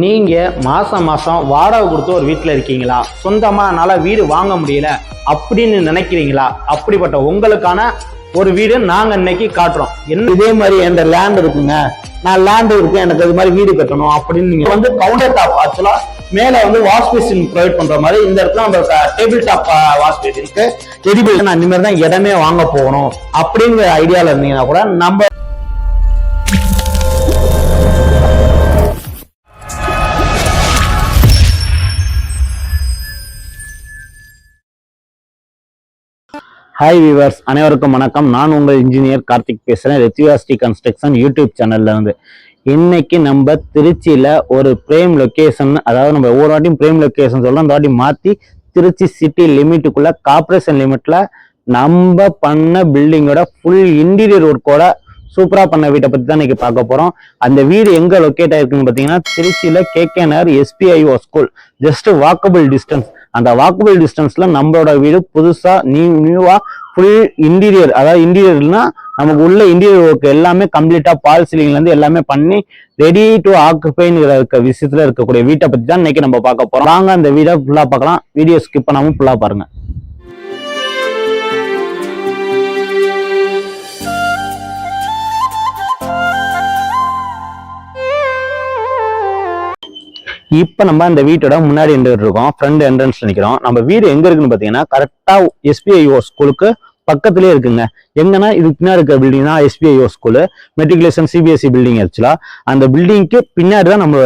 நீங்க மாசம் மாசம் வாடகை கொடுத்து ஒரு வீட்டில் இருக்கீங்களா? சொந்தமா என்னால் வீடு வாங்க முடியல அப்படின்னு நினைக்கிறீங்களா? அப்படிப்பட்ட உங்களுக்கான ஒரு வீடு நாங்க இன்னைக்கு காட்டுறோம். என்ன இதே மாதிரி எந்த லேண்ட் இருக்குங்க. நான் லேண்ட் இருக்கு எனக்கு இது மாதிரி வீடு கட்டணும் அப்படின்னு நீங்க வந்து கவுண்டர் டாப் ஆக்சுவலா மேல வந்து வாஷ் பேசின் ப்ரொவைட் பண்ற மாதிரி இந்த இடத்துல நம்ம டேபிள் டாப் வாஷ் பேசினுக்கு எரிபிள் நான் இனிமேல் தான் இடமே வாங்க போகணும் அப்படிங்கிற ஐடியால இருந்தீங்கன்னா கூட நம்ம ஹாய் விவர்ஸ் அனைவருக்கும் வணக்கம். நான் உங்கள் இன்ஜினியர் கார்த்திக் பேசுகிறேன் ரெத்திவாஸ்டி கன்ஸ்ட்ரக்ஷன் யூடியூப் சேனல்ல இருந்து. இன்னைக்கு நம்ம திருச்சியில ஒரு பிரேம் லொக்கேஷன் அதாவது நம்ம ஒவ்வொரு வாட்டியும் பிரேம் லொக்கேஷன் சொல்லலாம் அந்த வாட்டி மாத்தி திருச்சி சிட்டி லிமிட்டுக்குள்ள கார்பரேஷன் லிமிட்ல நம்ம பண்ண பில்டிங்கோட ஃபுல் இன்டீரியர் ஒர்க்கோட சூப்பரா பண்ண வீட்டை பத்தி தான் இன்னைக்கு பார்க்க போறோம். அந்த வீடு எங்க லொக்கேட் ஆயிருக்குன்னு பாத்தீங்கன்னா திருச்சியில KK Nagar SBIO school just walkable distance அந்த வாக்கபிள் டிஸ்டன்ஸ்ல நம்மளோட வீடு புதுசா நியூ நியூவா ஃபுல் இன்டீரியர் அதாவது இன்டீரியர்னா நமக்கு உள்ள இன்டீரியர் ஒர்க் எல்லாமே கம்ப்ளீட்டா பால் சீலிங்ல இருந்து எல்லாமே பண்ணி ரெடி டு ஆக்குபைங்கிற இருக்க விஷயத்துல இருக்கக்கூடிய வீட்டை பத்தி தான் இன்னைக்கு நம்ம பார்க்க போறோம். வாங்க அந்த வீடை ஃபுல்லா பார்க்கலாம். வீடியோ ஸ்கிப் பண்ணாம ஃபுல்லா பாருங்க. இப்போ நம்ம அந்த வீட்டோட முன்னாடி என்ட்ரு இருக்கோம் ஃப்ரண்ட் என்ட்ரன்ஸ் நிற்கிறோம் நம்ம வீடு எங்க இருக்குன்னு பார்த்தீங்கன்னா கரெக்டாக எஸ்பிஐஓ ஸ்கூலுக்கு பக்கத்துலயே இருக்குங்க. எங்கன்னா இதுக்கு பின்னாடி இருக்க பில்டிங் தான் SBIO school matriculation CBSE building ஆக்சுவலா அந்த பில்டிங்க்கு பின்னாடி தான் நம்ம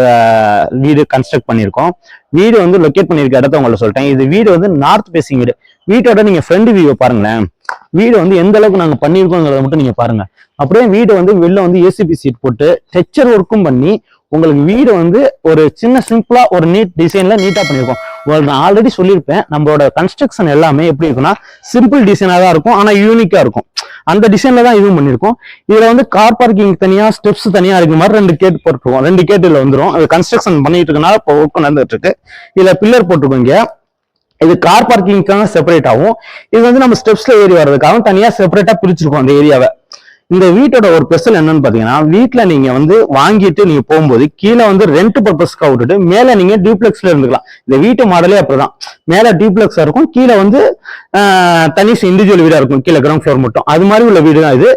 வீடு கன்ஸ்ட்ரக்ட் பண்ணியிருக்கோம். வீடு வந்து லொக்கேட் பண்ணியிருக்க இடத்த உங்களை சொல்லிட்டேன். இது வீடு வந்து நார்த் பேசிங் வீடு. வீட்டோட நீங்கள் ஃப்ரண்ட் வியூவை பாருங்களேன். வீடு வந்து எந்த அளவுக்கு நாங்கள் பண்ணியிருக்கோங்கிறத மட்டும் நீங்கள் பாருங்கள் அப்படியே வீடு வந்து வெளில வந்து ஏசிபி சீட் போட்டு டெச்சர் ஒர்க்கும் பண்ணி உங்களுக்கு வீடு வந்து ஒரு சின்ன சிம்பிளா ஒரு நீட் டிசைன்ல நீட்டா பண்ணியிருக்கோம் உங்களுக்கு நான் ஆல்ரெடி சொல்லியிருப்பேன் நம்மளோட கன்ஸ்ட்ரக்ஷன் எல்லாமே எப்படி இருக்குன்னா சிம்பிள் டிசைனா தான் இருக்கும் ஆனா யூனிக்கா இருக்கும். அந்த டிசைன்ல தான் இதுவும் பண்ணியிருக்கோம் இதுல வந்து கார் பார்க்கிங் தனியா ஸ்டெப்ஸ் தனியா இருக்கிற மாதிரி ரெண்டு கேட் போட்டுருக்கோம். ரெண்டு கேட் இதுல வந்துரும். அது கன்ஸ்ட்ரக்ஷன் பண்ணிட்டு இருக்கனால இப்போ ஒர்க் நடந்துட்டு இருக்கு. இதுல பில்லர் போட்டிருக்கோம் இங்க. இது கார் பார்க்கிங்க்காக செப்பரேட் ஆகும். இது வந்து நம்ம ஸ்டெப்ஸ்ல ஏறி வர்றதுக்காக தனியா செப்பரேட்டா பிரிச்சிருக்கோம் அந்த ஏரியாவை இந்த வீட்டோட ஒரு ஸ்பெஷல் என்னன்னு பாத்தீங்கன்னா வீட்டுல நீங்க வந்து வாங்கிட்டு நீங்க போகும்போது கீழே வந்து ரெண்ட் பர்பஸ்க்கு விட்டுட்டு மேல நீங்க டியூப்ளெக்ஸ்ல இருந்துக்கலாம். இந்த வீட்டு மாடலே அப்படிதான். மேல டியூப்ளெக்ஸா இருக்கும் கீழே வந்து தனி இண்டிவிஜுவல் வீடா இருக்கும். கீழே கிரவுண்ட் ஃப்ளோர் மட்டும். அது மாதிரி உள்ள வீடு தான் இது.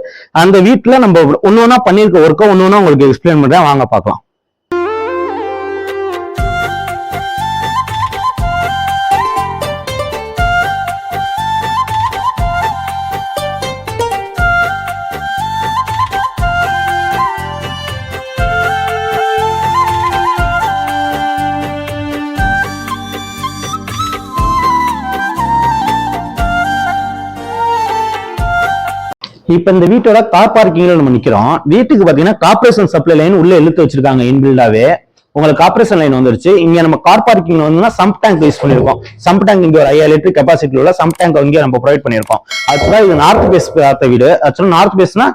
அந்த வீட்டுல நம்ம ஒன்னு ஒன்னா பண்ணிருக்க ஒர்க்கை ஒன்னு ஒன்னா உங்களுக்கு எக்ஸ்பிளைன் பண்றேன். வாங்க பார்க்கலாம். இப்ப இந்த வீட்டோட கார் பார்க்கிங்ல நம்ம நிக்கிறோம். வீட்டுக்கு பாத்தீங்கன்னா கார்பரேஷன் சப்ளை லைன் உள்ள இழுத்து வச்சிருக்காங்க இன்பில்டாவே உங்களுக்கு கார்பரேஷன் லைன் வந்துருச்சு. இங்க நம்ம கார் பார்க்கிங் வந்து சம்ப் டேங்க் யூஸ் பண்ணிருக்கோம். சம்ப் டேங்க் இங்க ஒரு ஐயாயிரம் லிட்டர் கெபாசிட்டி உள்ள சம்ப் டேங்க் இங்க நம்ம ப்ரொவைட் பண்ணிருக்கோம். ஆக்சுவலா இது நார்த் பேஸ் பார்த்த வீடு. ஆக்சுவலா நார்த் பேஸ்னா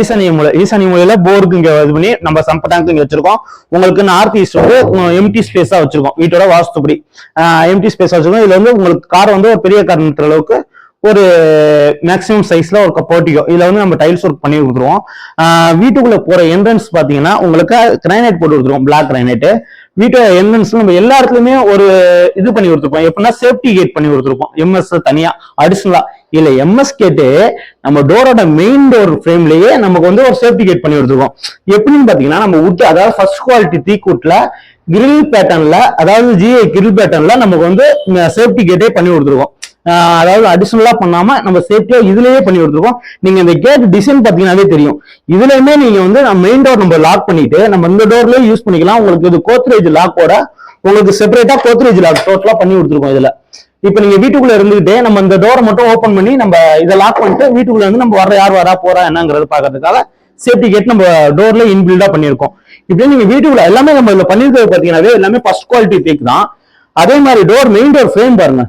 ஈசானிய மூலை ஈசானிய மூலையில போருக்கு இங்க இது பண்ணி நம்ம சம்ப் டேங்க் இங்க வச்சிருக்கோம். உங்களுக்கு நார்த் ஈஸ்ட் வந்து எம்டி ஸ்பேஸா வச்சிருக்கோம். வீட்டோட வாஸ்துப்படி. எம்டி ஸ்பேஸா வச்சிருக்கோம். இதுல வந்து உங்களுக்கு கார் வந்து ஒரு பெரிய கார் நிறுத்துற அளவுக்கு ஒரு மேக்ஸிமம் சைஸ்ல ஒரு போட்டியோ இதுல வந்து நம்ம டைல்ஸ் ஒர்க் பண்ணி கொடுத்துருவோம். வீட்டுக்குள்ள போற என்ட்ரன்ஸ் பாத்தீங்கன்னா உங்களுக்கு கிரைனைட் போட்டு கொடுத்துருவோம். பிளாக் கிரைனைட் வீட்டு என்ட்ரன்ஸ்ல நம்ம எல்லா இடத்துலயுமே ஒரு இது பண்ணி கொடுத்துருப்போம். எப்படின்னா சேஃப்டி கேட் பண்ணி கொடுத்துருப்போம். எம்எஸ் தனியா அடிஷனலா இல்ல எம்எஸ் கேட்டு நம்ம டோரோட மெயின் டோர் ஃப்ரேம்லயே நமக்கு வந்து ஒரு சேஃப்டி கேட் பண்ணி கொடுத்துருக்கோம். எப்படின்னு பாத்தீங்கன்னா நம்ம உட் அதாவது ஃபர்ஸ்ட் குவாலிட்டி தீக்குட்ல கிரில் பேட்டர்ன்ல அதாவது ஜிஐ கிரில் பேட்டர்ன்ல நமக்கு வந்து சேஃப்டி கேட்டே பண்ணி கொடுத்துருக்கோம். அதாவது அடிஷனலா பண்ணாம நம்ம சேஃப்டியா இதுலயே பண்ணி கொடுத்துருக்கோம். நீங்க இந்த கேட் டிசைன் பாத்தீங்கன்னாவே தெரியும். இதுலயுமே நீங்க வந்து நம்ம மெயின் டோர் நம்ம லாக் பண்ணிட்டு நம்ம இந்த டோர்லயே யூஸ் பண்ணிக்கலாம். உங்களுக்கு இது கோத்ரேஜ் லாக்கோட உங்களுக்கு செப்பரேட்டா கோத்ரேஜ் லாக் டோட்டலா பண்ணி கொடுத்துருக்கோம் இதுல. இப்ப நீங்க வீட்டுக்குள்ள இருந்துகிட்டே நம்ம இந்த டோரை மட்டும் ஓபன் பண்ணி நம்ம இதை லாக் பண்ணிட்டு வீட்டுக்குள்ள இருந்து நம்ம வர யார் வரா போறா என்னங்கிறது பாக்குறதுக்காக சேஃப்டி கேட் நம்ம டோர்ல இன்பில்டா பண்ணியிருக்கோம். இப்படி நீங்க வீட்டுக்குள்ள எல்லாமே நம்ம இதுல பண்ணிருக்கிறது பாத்தீங்கன்னாவே எல்லாமே ஃபர்ஸ்ட் குவாலிட்டி தேக் தான். அதே மாதிரி டோர் மெயின் டோர் ஃப்ரேம் பாருங்க.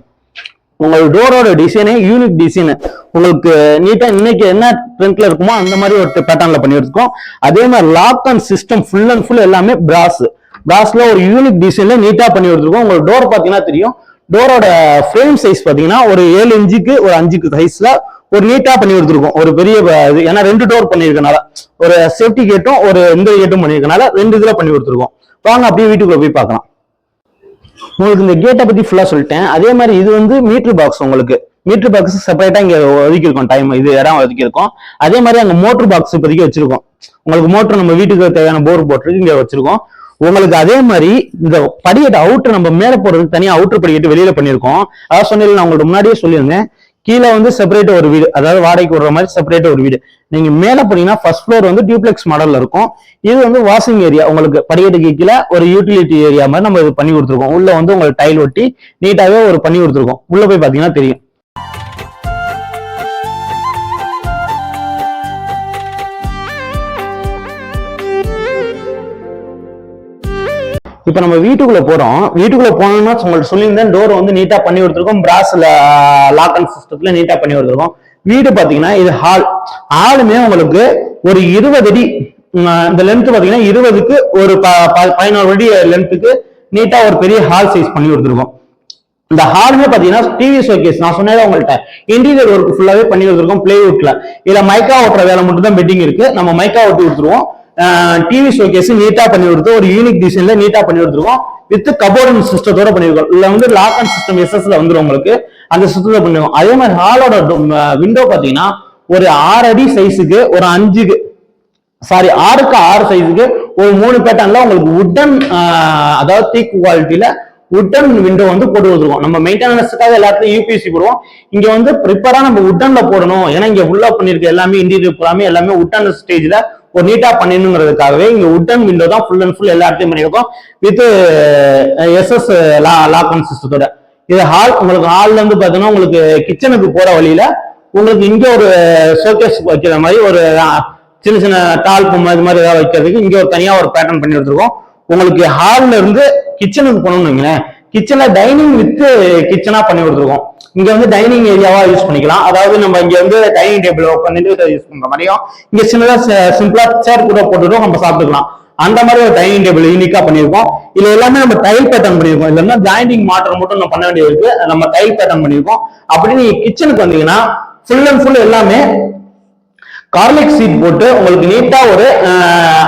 உங்கள் டோரோட டிசைனே யூனிக் டிசைனு உங்களுக்கு நீட்டா இன்னைக்கு என்ன ட்ரெண்ட்ல இருக்குமோ அந்த மாதிரி ஒரு பேட்டர்ன்ல பண்ணி வச்சிருக்கோம் அதே மாதிரி lock and system full and full எல்லாமே பிராஸ் பிராஸ்ல ஒரு யூனிக் டிசைன்ல நீட்டா பண்ணி வச்சிருக்கோம் உங்களுக்கு டோர் பாத்தீங்கன்னா தெரியும். டோரோட ஃப்ரேம் சைஸ் பாத்தீங்கன்னா ஒரு ஏழு இன்ச்சுக்கு ஒரு அஞ்சுக்கு சைஸ்ல ஒரு நீட்டா பண்ணி கொடுத்துருக்கோம் ஒரு பெரிய இது ஏன்னா ரெண்டு டோர் பண்ணியிருக்கனால. ஒரு சேஃப்டி கேட்டும் ஒரு இந்த கேட்டும் பண்ணியிருக்கனால ரெண்டு இதுல பண்ணி கொடுத்துருக்கோம் வாங்க அப்படியே வீட்டுக்குள்ள போய் பார்க்கலாம். உங்களுக்கு இந்த கேட்டை பத்தி ஃபுல்லா சொல்லிட்டேன். அதே மாதிரி இது வந்து மீட்டர் பாக்ஸ் உங்களுக்கு. மீட்டர் பாக்ஸ் செப்பரேட்டா இங்க ஒதுக்கி இருக்கோம் டைம் இது இடம் ஒதுக்கி இருக்கோம் அதே மாதிரி அங்க மோட்டர் பாக்ஸ் இப்போதைக்கு வச்சிருக்கோம். உங்களுக்கு மோட்டர் நம்ம வீட்டுக்கு தேவையான போர் போட்டுருக்கு இங்க வச்சிருக்கோம். உங்களுக்கு அதே மாதிரி இந்த படிக்கட்டு அவுட்டர் நம்ம மேல போறதுக்கு தனியா அவுட்டர் படிக்கட்டு வெளியில பண்ணிருக்கோம் அதாவது சொன்னேன் நான் உங்களுக்கு முன்னாடியே சொல்லியிருந்தேன். கீழே வந்து செப்பரேட் ஒரு வீடு. அதாவது வாடகைக்கு விடுற மாதிரி செப்பரேட் ஒரு வீடு. நீங்க மேல போனீங்கன்னா ஃபர்ஸ்ட் ஃப்ளோர் வந்து டியூப்ளெக்ஸ் மாடல்ல இருக்கும். இது வந்து வாஷிங் ஏரியா உங்களுக்கு படிக்கட்டுக்கு கீழே ஒரு யூட்டிலிட்டி ஏரியா மாதிரி நம்ம இது பண்ணி கொடுத்துருக்கோம். உள்ள வந்து உங்களுக்கு டைல் ஒட்டி நீட்டாவே ஒரு பண்ணி கொடுத்துருக்கோம். உள்ள போய் பாத்தீங்கன்னா தெரியும். இப்ப நம்ம வீட்டுக்குள்ள போறோம். வீட்டுக்குள்ள போனோம்னா உங்களுக்கு சொல்லியிருந்தேன் டோர் வந்து நீட்டா பண்ணி கொடுத்துருக்கோம். பிராஸ்ல லாக் அண்ட் சிஸ்டத்துல நீட்டா பண்ணி கொடுத்துருக்கோம். வீடு பாத்தீங்கன்னா இது ஹால் ஹாலுமே உங்களுக்கு ஒரு இருபது அடி இந்த லென்த் பாத்தீங்கன்னா இருபதுக்கு ஒரு ப- ப- பதினோரு அடி லென்த்துக்கு நீட்டா ஒரு பெரிய ஹால் சைஸ் பண்ணி கொடுத்துருக்கோம். இந்த ஹாலுமே பாத்தீங்கன்னா டிவி ஷோகேஸ் நான் சொன்னேன் உங்கள்ட்ட. இன்டீரியர் ஒர்க் ஃபுல்லாவே பண்ணி கொடுத்துருக்கோம் பிளேவுட்ல இதுல மைக்கா ஓட்டுற வேலை மட்டும் தான் பெட்டிங் இருக்கு. நம்ம மைக்கா ஓட்டி கொடுத்துருவோம். டிவி ஷோகேஸ் நீட்டா பண்ணி கொடுத்து ஒரு யூனிக் டிசைன்ல நீட்டா பண்ணி கொடுத்துருக்கோம். வித் கபோர்ட் சிஸ்டத்தோட பண்ணிருக்கோம் இல்ல வந்து லாக் அண்ட் சிஸ்டம் எஸ்எஸ்ல வந்துடும் உங்களுக்கு. அந்த சிஸ்டத்தை பண்ணிருக்கோம் அதே மாதிரி ஹாலோட விண்டோ பாத்தீங்கன்னா ஒரு ஆறு அடி சைஸுக்கு ஒரு அஞ்சுக்கு சாரி ஆறுக்கு ஆறு சைஸுக்கு ஒரு மூணு பேட்டர்ன்ல உங்களுக்கு உட்டன் அதாவது தீக் குவாலிட்டியில உட்டன் விண்டோ வந்து போட்டு கொடுத்துருவோம் நம்ம மெயின்டெனன்ஸுக்காக எல்லாத்துலயும் யூபிஎஸ்சி போடுவோம். இங்க வந்து ப்ரிப்பரா நம்ம உட்டன்ல போடணும். ஏன்னா இங்க ஃபுல்லா பண்ணிருக்க எல்லாமே இன்டீரியர் எல்லாமே எல்லாமே உட்டன் ஸ்டேஜ்ல ஒரு நீட்டா பண்ணிடணுங்கிறதுக்காகவே இங்க உட்டன் விண்டோ தான் ஃபுல் அண்ட் ஃபுல் எல்லா இடத்தையும் பண்ணியிருக்கோம். வித் எஸ்எஸ் லா அண்ட் சிஸ்டத்தோட இது ஹால் உங்களுக்கு ஹால்ல இருந்து பாத்தீங்கன்னா உங்களுக்கு கிச்சனுக்கு போற வழியில உங்களுக்கு இங்க ஒரு ஷோகேஸ் வைக்கிற மாதிரி ஒரு சின்ன சின்ன டால் அது மாதிரி ஏதாவது வைக்கிறதுக்கு இங்க ஒரு தனியா ஒரு பேட்டர்ன் பண்ணி எடுத்துருக்கோம். உங்களுக்கு ஹால்ல இருந்து கிச்சனுக்கு போனோம்னு வைங்களேன் கிச்சனை டைனிங் வித் கிச்சனா பண்ணி கொடுத்துருக்கோம். இங்க வந்து டைனிங் ஏரியாவா யூஸ் பண்ணிக்கலாம். அதாவது நம்ம இங்க வந்து டைனிங் டேபிள் பண்ணிட்டு யூஸ் பண்ற மாதிரியும் இங்க சின்னதா சிம்பிளா சேர் கூட போட்டுட்டு நம்ம சாப்பிட்டுக்கலாம். அந்த மாதிரி ஒரு டைனிங் டேபிள் யூனிக்கா பண்ணிருக்கோம் இதுல எல்லாமே நம்ம டைல் பேட்டர்ன் பண்ணிருக்கோம் இல்லைன்னா ஜாயிண்டிங் மாற்றம் மட்டும் நம்ம பண்ண வேண்டியது இருக்கு. நம்ம டைல் பேட்டர்ன் பண்ணிருக்கோம் அப்படி நீங்க கிச்சனுக்கு வந்தீங்கன்னா ஃபுல் அண்ட் ஃபுல் எல்லாமே கார்லிக் சீட் போட்டு உங்களுக்கு நீட்டா ஒரு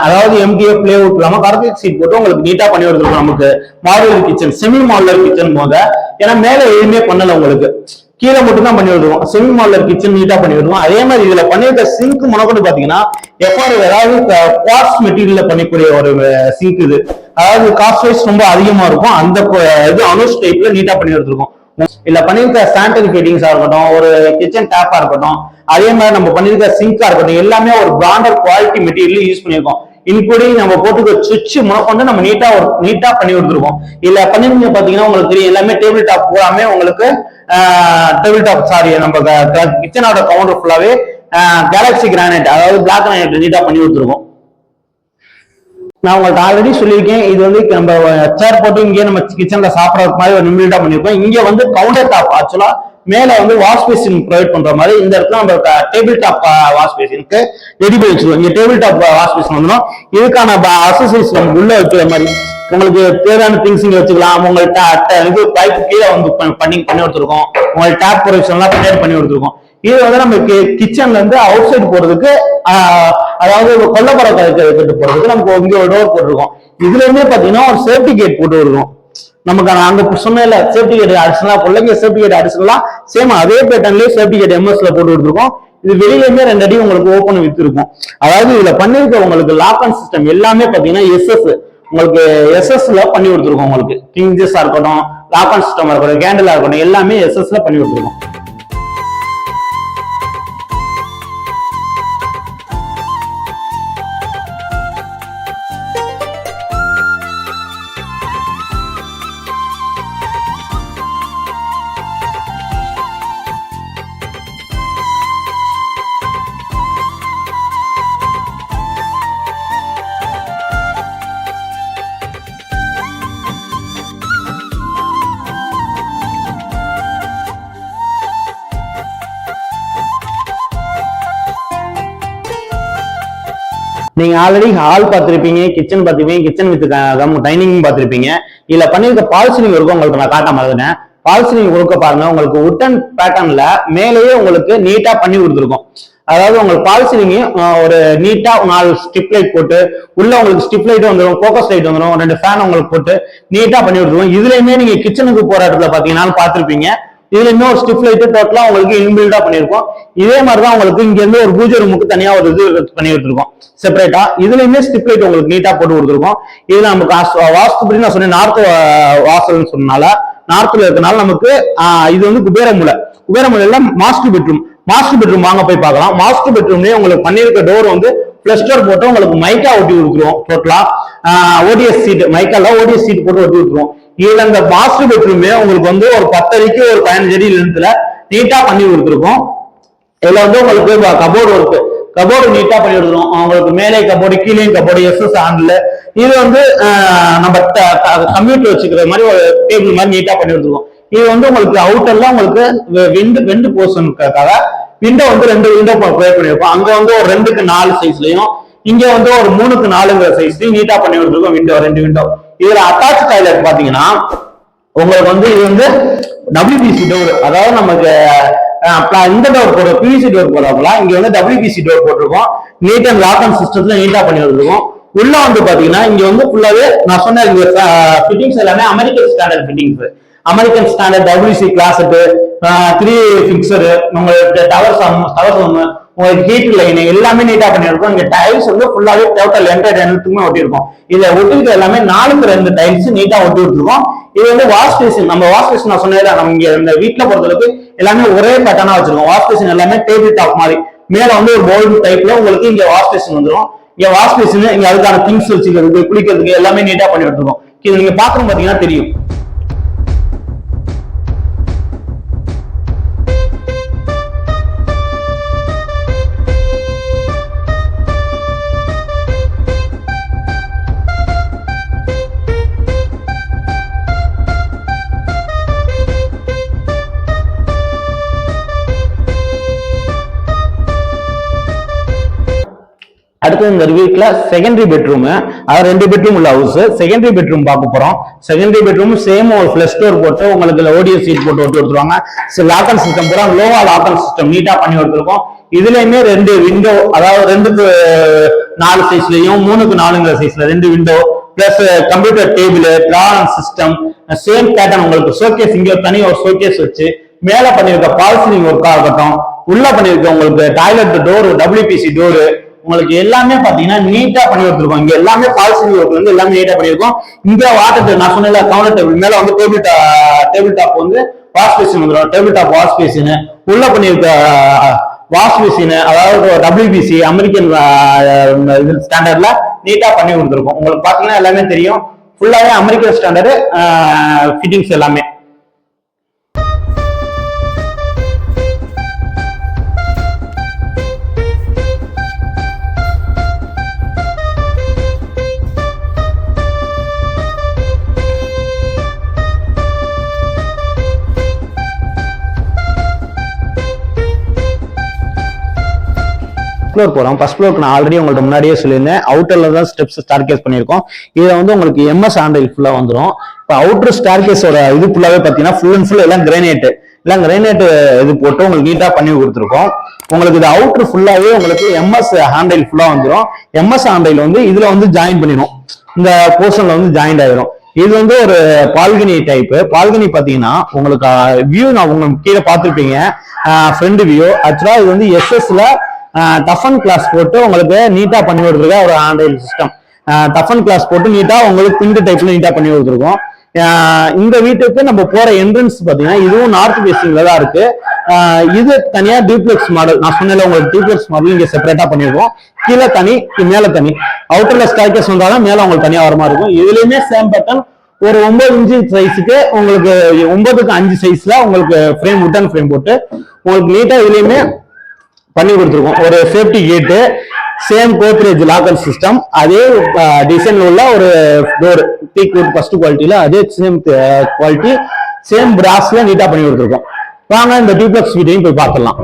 அதாவது அதாவது எம்டிஎஃப் பிளே அவுட் இல்லாம கார்லிக் சீட் போட்டு உங்களுக்கு நீட்டா பண்ணி கொடுத்துருக்கோம் நமக்கு. Modular kitchen semi modular kitchen போக ஏன்னா மேல எதுவுமே பண்ணல உங்களுக்கு. கீழே மட்டும் தான் பண்ணி விடுவோம் செமி மாடுலர் கிச்சன் நீட்டா பண்ணி விடுவோம் அதே மாதிரி இதுல பண்ணிருக்க சிங்க் முனக்கொண்டு பாத்தீங்கன்னா எஃப்ஆர் ஏதாவது காஸ்ட் மெட்டீரியல்ல பண்ணக்கூடிய ஒரு சிங்க் இது. அதாவது காஸ்ட் வைஸ் ரொம்ப அதிகமா இருக்கும். அந்த இது அனுஷ் டைப்ல நீட்டா பண்ணி எடுத்திருக்கோம் இல்ல பண்ணிருக்க சானிடரி ஃபிட்டிங்ஸா இருக்கட்டும் ஒரு கிச்சன் டேப்பா இருக்கட்டும் அதே மாதிரி நம்ம பண்ணிருக்க சிங்கா இருக்கட்டும் எல்லாமே ஒரு பிராண்டட் குவாலிட்டி மெட்டீரியல் யூஸ் பண்ணிருக்கோம் இன்க்ளூடிங் நம்ம போட்டுக்க சுவிட்ச் முனக்கொண்டு நம்ம நீட்டா ஒரு நீட்டா பண்ணி கொடுத்துருக்கோம் இல்ல பண்ணிருந்தீங்க பாத்தீங்கன்னா உங்களுக்கு தெரியும் எல்லாமே டேபிள் டாப் பூராமே உங்களுக்கு டேபிள் டாப் சாரி நம்ம கிச்சனோட கவுண்டர் ஃபுல்லாவே கேலக்ஸி கிரானைட் அதாவது பிளாக் கிரானைட் நீட்டா பண்ணி கொடுத்துருக்கோம் நான் உங்களுக்கு ஆல்ரெடி சொல்லியிருக்கேன் இது வந்து நம்ம சேர் போட்டு இங்கே நம்ம கிச்சன்ல சாப்பிடறதுக்கு மாதிரி ஒரு நிமிடா பண்ணியிருக்கோம் இங்க வந்து கவுண்டர் டாப் ஆக்சுவலா மேல வந்து வாஷ் பேசின் ப்ரொவைட் பண்ற மாதிரி இந்த இடத்துல நம்ம டேபிள் டாப் வாஷ் பேசினுக்கு ரெடி பண்ணி வச்சிருவோம் இங்க டேபிள் டாப் வாஷ் பேசின் வந்துடும் இதுக்கான அசசரிஸ் நம்ம உள்ள வைக்கிற மாதிரி உங்களுக்கு தேவையான திங்ஸ் இங்க வச்சுக்கலாம். உங்கள்ட்ட அட்டை இது பைப் கீழே வந்து பண்ணி பண்ணி கொடுத்துருக்கோம். உங்களுக்கு டேப் ப்ரொவிஷன் எல்லாம் பின்னாடி பண்ணி கொடுத்துருக்கோம். இது வந்து நம்ம கிச்சன்ல இருந்து அவுட் சைடு போறதுக்கு ஆஹ், அதாவது கொல்லப்புற கட்டு போறதுக்கு நமக்கு இங்க ஒரு டோர் போட்டிருக்கோம். இதுல இருந்தே பாத்தீங்கன்னா ஒரு சேஃப்டி கேட் போட்டு இருக்கோம் நமக்கு அங்க சொன்னேன்ல சேஃப்டி கேட் பிள்ளைங்க சேஃப்டி கேட் அடிஷனலா சேம் அதே பேட்டர்ன்லயே சேஃப்டி கேட் எம்எஸ்ல போட்டு கொடுத்துருக்கோம். இது வெளியிலேயுமே ரெண்டு அடி உங்களுக்கு ஓப்பன் வித்திருக்கும். அதாவது இதுல பண்ணிருக்க உங்களுக்கு லாக் அண்ட் சிஸ்டம் எல்லாமே பாத்தீங்கன்னா எஸ்எஸ் உங்களுக்கு எஸ்எஸ்ல பண்ணி கொடுத்துருக்கோம் உங்களுக்கு. கிங்ஜஸா இருக்கட்டும் லாக் அண்ட் சிஸ்டமா இருக்கட்டும் கேண்டலா இருக்கட்டும் எல்லாமே எஸ்எஸ்ல பண்ணி கொடுத்துருக்கோம். நீங்க ஆல்ரெடி ஹால் பார்த்திருப்பீங்க கிச்சன் பார்த்திருப்பீங்க கிச்சன் வித் டைனிங் பார்த்திருப்பீங்க. இதுல பண்ணிருக்க பால்சிலிங் இருக்கும் உங்களுக்கு நான் காட்ட மறந்துட்டேன். பால்சிலிங் கொடுக்க பாருங்க உங்களுக்கு உட்டன் பேட்டர்ன்ல மேலேயே உங்களுக்கு நீட்டா பண்ணி கொடுத்துருக்கோம். அதாவது உங்களுக்கு பால்சிலிங் ஒரு நீட்டா நாலு ஸ்டிப் லைட் போட்டு உள்ள உங்களுக்கு ஸ்டிப் லைட் வந்துடும் போக்கஸ் லைட் வந்துடும் ரெண்டு ஃபேன் உங்களுக்கு போட்டு நீட்டா பண்ணி கொடுத்துருவோம் இதுலயுமே நீங்க கிச்சனுக்கு போற இடத்துல பாத்தீங்கன்னா பார்த்திருப்பீங்க. இதுல இன்னொரு ஒரு ஸ்டிப் லைட் டோட்டலா உங்களுக்கு இன்பில்டா பண்ணியிருக்கோம் இதே மாதிரி தான் உங்களுக்கு இங்க இருந்து ஒரு பூஜை ரூமுக்கு தனியா ஒரு இது பண்ணி கொடுத்துருக்கோம் செப்பரேட்டா இதுலயுமே ஸ்டிப் லைட் உங்களுக்கு நீட்டா போட்டு கொடுத்துருக்கோம். இது நமக்கு வாஸ்து- வாஸ்துபடி நான் சொன்னேன். நார்த் வாசல்னு சொன்னால நார்த்ல இருக்கனால நமக்கு இது வந்து குபேரமுலை குபேரமுலையில மாஸ்டர் பெட்ரூம் மாஸ்டர் பெட்ரூம் வாங்க போய் பார்க்கலாம். மாஸ்டர் பெட்ரூம்லயே உங்களுக்கு பண்ணியிருக்க டோர் வந்து பிளஸ்டர் போட்டு உங்களுக்கு மைக்கா ஒட்டி கொடுத்துருவோம். டோட்டலா ஓடிஎஸ் சீட் மைக்கால ஓடிஎஸ் சீட் போட்டு ஒட்டி கொடுத்துருவோம். இதுல இந்த மாஸ்டர் பெட்ரூமே உங்களுக்கு வந்து ஒரு பத்தடிக்கு ஒரு பதினஞ்சு அடி நிலத்துல நீட்டா பண்ணி கொடுத்துருக்கோம். இதுல வந்து உங்களுக்கு கபோர்டு ஒர்க் கபோர்டு நீட்டா பண்ணி கொடுத்துரும் உங்களுக்கு மேலே கபோர்டு கீழே கபோர்டு எஸ்எஸ் ஹேண்டில் இது வந்து நம்ம கம்ப்யூட்டர் வச்சுக்கிற மாதிரி ஒரு டேபிள் மாதிரி நீட்டா பண்ணி கொடுத்துருவோம் இது வந்து உங்களுக்கு அவுட்டர்ல உங்களுக்கு வெண்டு வெண்டு போர்ஷனுக்காக விண்டோ வந்து ரெண்டு விண்டோ ப்ரொவைட் பண்ணியிருக்கோம் அங்க வந்து ஒரு ரெண்டுக்கு நாலு சைஸ்லயும் இங்க வந்து ஒரு மூணுக்கு நாலுங்கிற சைஸ்லயும் நீட்டா பண்ணி கொடுத்துருக்கோம் விண்டோ ரெண்டு விண்டோ இதுல அட்டாச் டாய்லெட் பாத்தீங்கன்னா உங்களுக்கு வந்து இது வந்து டபிள்யூபிசி டோர் அதாவது நமக்கு இந்த டோர் போடுற பிவிசி டோர் போடுறப்பல இங்க வந்து டபிள்யூபிசி டோர் போட்டிருக்கோம். நீட் அண்ட் லாக் அண்ட் சிஸ்டத்துல நீட்டா பண்ணி வச்சிருக்கோம். உள்ள வந்து பாத்தீங்கன்னா இங்க வந்து ஃபுல்லாவே நான் சொன்ன ஃபிட்டிங்ஸ் எல்லாமே American standard fittings American standard WC glass three fixer உங்களுக்கு டவர் சம் டவர் சம்மு உங்களுக்கு ஹீட் லைன் எல்லாமே நீட்டா பண்ணிருக்கோம். இங்க டைல்ஸ் வந்து ஃபுல்லாவே டோட்டல் எண்ட்ரட் எண்ணத்துக்குமே ஒட்டியிருக்கோம். இதுல ஒட்டிருக்க எல்லாமே நாலுக்கு ரெண்டு டைல்ஸ் நீட்டா ஒட்டி விட்டுருக்கோம். இது வந்து வாஷ் பேசின் நம்ம வாஷ் பேசின் நான் சொன்னேன் நம்ம இங்க இந்த வீட்டுல பொறுத்தளவுக்கு எல்லாமே ஒரே பேட்டர்னா வச்சிருக்கோம். வாஷ் பேசின் எல்லாமே டேபிள் டாப் மாதிரி. மேல வந்து ஒரு போல்டு டைப்ல உங்களுக்கு இங்க வாஷ் பேசின் வந்துரும். இங்க வாஷ் பேசின் இங்க அதுக்கான திங்ஸ் வச்சுக்கிறதுக்கு குளிக்கிறதுக்கு எல்லாமே நீட்டா பண்ணி விட்டுருக்கோம். இது நீங்க பாக்குறோம் பாத்தீங்கன்னா தெரியும். அடுத்து இந்த வீட்ல செகண்டரி பெட்ரூம் அது ரெண்டு பெட்ரூம் உள்ள ஹவுஸ் செகண்டரி பெட்ரூம் பார்க்க போறோம். செகண்டரி பெட்ரூம் சேம் ஒரு ஃபிளஸ் டோர் போட்டு உங்களுக்கு ஓடிஎஸ் சீட் போட்டு ஒட்டி கொடுத்துருவாங்க. லாக்கன் சிஸ்டம் பூரா லோவா லாக்கன் சிஸ்டம் நீட்டா பண்ணி கொடுத்துருக்கோம். இதுலயுமே ரெண்டு விண்டோ அதாவது ரெண்டுக்கு நாலு சைஸ்லயும் மூணுக்கு நாலுங்கிற சைஸ்ல ரெண்டு window plus computer table drawer system same pattern உங்களுக்கு ஷோகேஸ் இங்க தனி ஒரு ஷோகேஸ் வச்சு மேல பண்ணிருக்க பால்சிலிங் ஒர்க் ஆகட்டும். உள்ள பண்ணிருக்க உங்களுக்கு டாய்லெட் டோர் டபிள்யூபிசி டோரு உங்களுக்கு எல்லாமே பாத்தீங்கன்னா நீட்டா பண்ணி கொடுத்துருக்கோம். இங்க எல்லாமே பால்சனி ஒர்க்ல இருந்து எல்லாமே நீட்டா பண்ணிருக்கோம். இங்க வாட்டர் நான் சொன்ன கவுண்டர் டேபிள் மேல வந்து டேபிள் டேபிள் டாப் வந்து வாஷ் பேசின் வந்துடும் டேபிள் டாப் வாஷ் பேசின் உள்ள பண்ணிருக்க வாஷ் மிஷின் அதாவது டபிள்யூபிசி அமெரிக்கன் இது ஸ்டாண்டர்ட்ல நீட்டா பண்ணி கொடுத்துருக்கோம். உங்களுக்கு பாத்தீங்கன்னா எல்லாமே தெரியும். ஃபுல்லாவே அமெரிக்கன் ஸ்டாண்டர்டு ஃபிட்டிங்ஸ் எல்லாமே. ஃப்ளோர் போகிறோம் ஃபர்ஸ்ட் ஃப்ளோருக்கு நான் ஆல்ரெடி உங்கள்ட்ட முன்னாடியே சொல்லியிருந்தேன். அவுட்டரில் தான் ஸ்டெப்ஸ் ஸ்டார் கேஸ் பண்ணியிருக்கோம். இதுல வந்து உங்களுக்கு எம்எஸ் ஆண்ட்ராய்டு ஃபுல்லாக வந்துடும் இப்போ அவுட்டர் ஸ்டார் கேஸோட இது ஃபுல்லாவே பார்த்தீங்கன்னா ஃபுல் அண்ட் ஃபுல் எல்லாம் கிரானைட் எல்லாம் கிரானைட் இது போட்டு உங்களுக்கு நீட்டாக பண்ணி கொடுத்துருக்கோம். உங்களுக்கு இது அவுட்டர் ஃபுல்லாகவே உங்களுக்கு எம்எஸ் ஹேண்டைல் ஃபுல்லாக வந்துடும் எம்எஸ் ஹேண்டைல் வந்து இதில் வந்து ஜாயின் பண்ணிடும் இந்த போர்ஷனில் வந்து ஜாயின் ஆயிரும். இது வந்து ஒரு பால்கனி டைப்பு பால்கனி பார்த்தீங்கன்னா உங்களுக்கு வியூ நான் உங்களுக்கு கீழே பார்த்துருப்பீங்க. ஃப்ரண்ட் வியூ ஆக்சுவலாக இது வந்து எஸ்எஸ்ல டஃபன் கிளாஸ் போட்டு உங்களுக்கு நீட்டா பண்ணி கொடுத்துருக்க ஒரு ஆன்லைன் சிஸ்டம் டஃபன் கிளாஸ் போட்டு நீட்டா உங்களுக்கு பிங்க் டைப்ல நீட்டா பண்ணி கொடுத்துருக்கோம். இந்த வீட்டுக்கு நம்ம போற என்ட்ரன்ஸ் பாத்தீங்கன்னா இதுவும் நார்த் பேசிங்ல தான் இருக்கு. இது தனியா டியூப்ளெக்ஸ் மாடல் நான் சொன்னேன்ல உங்களுக்கு டியூப்ளெக்ஸ் மாடல் இங்க செப்பரேட்டா பண்ணிருக்கோம். கீழே தனி மேல தனி. அவுட்டர்ல ஸ்டார்கேஸ் வந்தாலும் மேல உங்களுக்கு தனியா வர மாதிரி இருக்கும். இதுலயுமே சேம் பேட்டர்ன் ஒரு ஒன்பது இன்ச்சு சைஸுக்கு உங்களுக்கு ஒன்பதுக்கு அஞ்சு சைஸ்ல உங்களுக்கு ஃப்ரேம் உட்டன் ஃப்ரேம் போட்டு உங்களுக்கு நீட்டா இதுலயுமே பண்ணி கொடுத்துருக்கோம். ஒரு சேஃப்டி கேட்டு சேம் கோத்ரேஜ் லாக்கர் சிஸ்டம் அதே டிசைன்ல உள்ள ஒரு டோர் பீக் வுட் ஃபர்ஸ்ட் குவாலிட்டியில அதே சேம் குவாலிட்டி சேம் பிராஸ்ல நீட்டா பண்ணி கொடுத்துருக்கோம். வாங்க இந்த டியூப்ளெக்ஸ் வீட்டையும் போய் பார்த்துடலாம்.